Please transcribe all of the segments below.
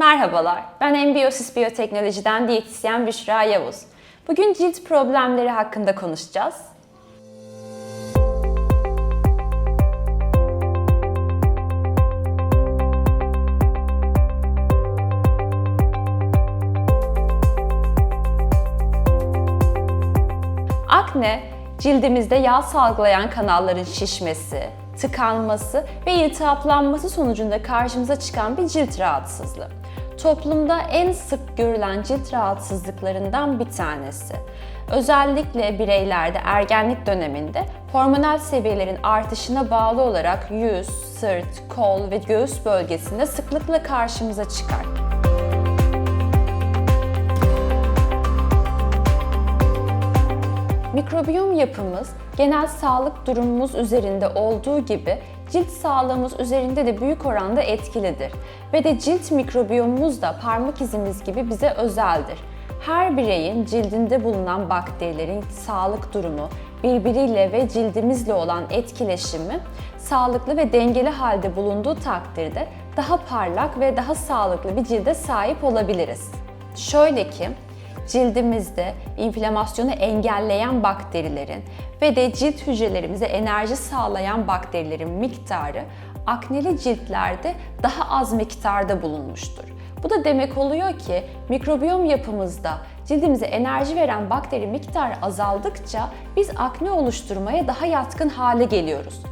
Merhabalar, ben Embiosis Biyoteknoloji'den diyetisyen Büşra Yavuz. Bugün cilt problemleri hakkında konuşacağız. Akne, cildimizde yağ salgılayan kanalların şişmesi, tıkanması ve iltihaplanması sonucunda karşımıza çıkan bir cilt rahatsızlığı. Toplumda en sık görülen cilt rahatsızlıklarından bir tanesi. Özellikle bireylerde ergenlik döneminde hormonal seviyelerin artışına bağlı olarak yüz, sırt, kol ve göğüs bölgesinde sıklıkla karşımıza çıkar. Mikrobiyom yapımız genel sağlık durumumuz üzerinde olduğu gibi cilt sağlığımız üzerinde de büyük oranda etkilidir. Ve de cilt mikrobiyomumuz da parmak izimiz gibi bize özeldir. Her bireyin cildinde bulunan bakterilerin sağlık durumu, birbiriyle ve cildimizle olan etkileşimi sağlıklı ve dengeli halde bulunduğu takdirde daha parlak ve daha sağlıklı bir cilde sahip olabiliriz. Şöyle ki, cildimizde inflamasyonu engelleyen bakterilerin ve de cilt hücrelerimize enerji sağlayan bakterilerin miktarı akneli ciltlerde daha az miktarda bulunmuştur. Bu da demek oluyor ki mikrobiyom yapımızda cildimize enerji veren bakteri miktarı azaldıkça biz akne oluşturmaya daha yatkın hale geliyoruz.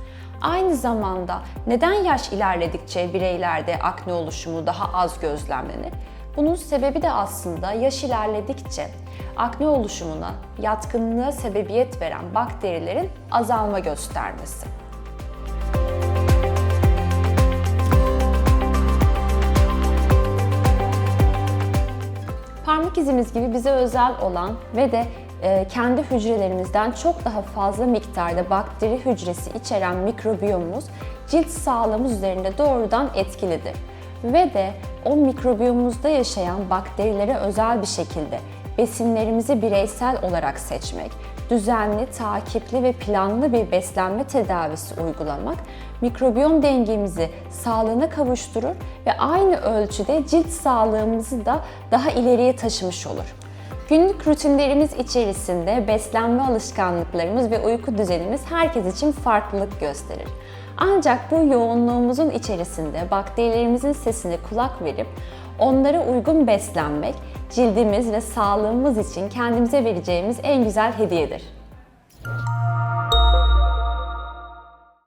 Aynı zamanda neden yaş ilerledikçe bireylerde akne oluşumu daha az gözlemlenir? Bunun sebebi de aslında yaş ilerledikçe akne oluşumuna, yatkınlığa sebebiyet veren bakterilerin azalma göstermesi. Parmak izimiz gibi bize özel olan ve de e, kendi hücrelerimizden çok daha fazla miktarda bakteri hücresi içeren mikrobiyomumuz cilt sağlığımız üzerinde doğrudan etkilidir. Ve de o mikrobiyomumuzda yaşayan bakterilere özel bir şekilde besinlerimizi bireysel olarak seçmek, düzenli, takipli ve planlı bir beslenme tedavisi uygulamak mikrobiyom dengemizi sağlığına kavuşturur ve aynı ölçüde cilt sağlığımızı da daha ileriye taşımış olur. Günlük rutinlerimiz içerisinde beslenme alışkanlıklarımız ve uyku düzenimiz herkes için farklılık gösterir. Ancak bu yoğunluğumuzun içerisinde bakterilerimizin sesine kulak verip onlara uygun beslenmek cildimiz ve sağlığımız için kendimize vereceğimiz en güzel hediyedir.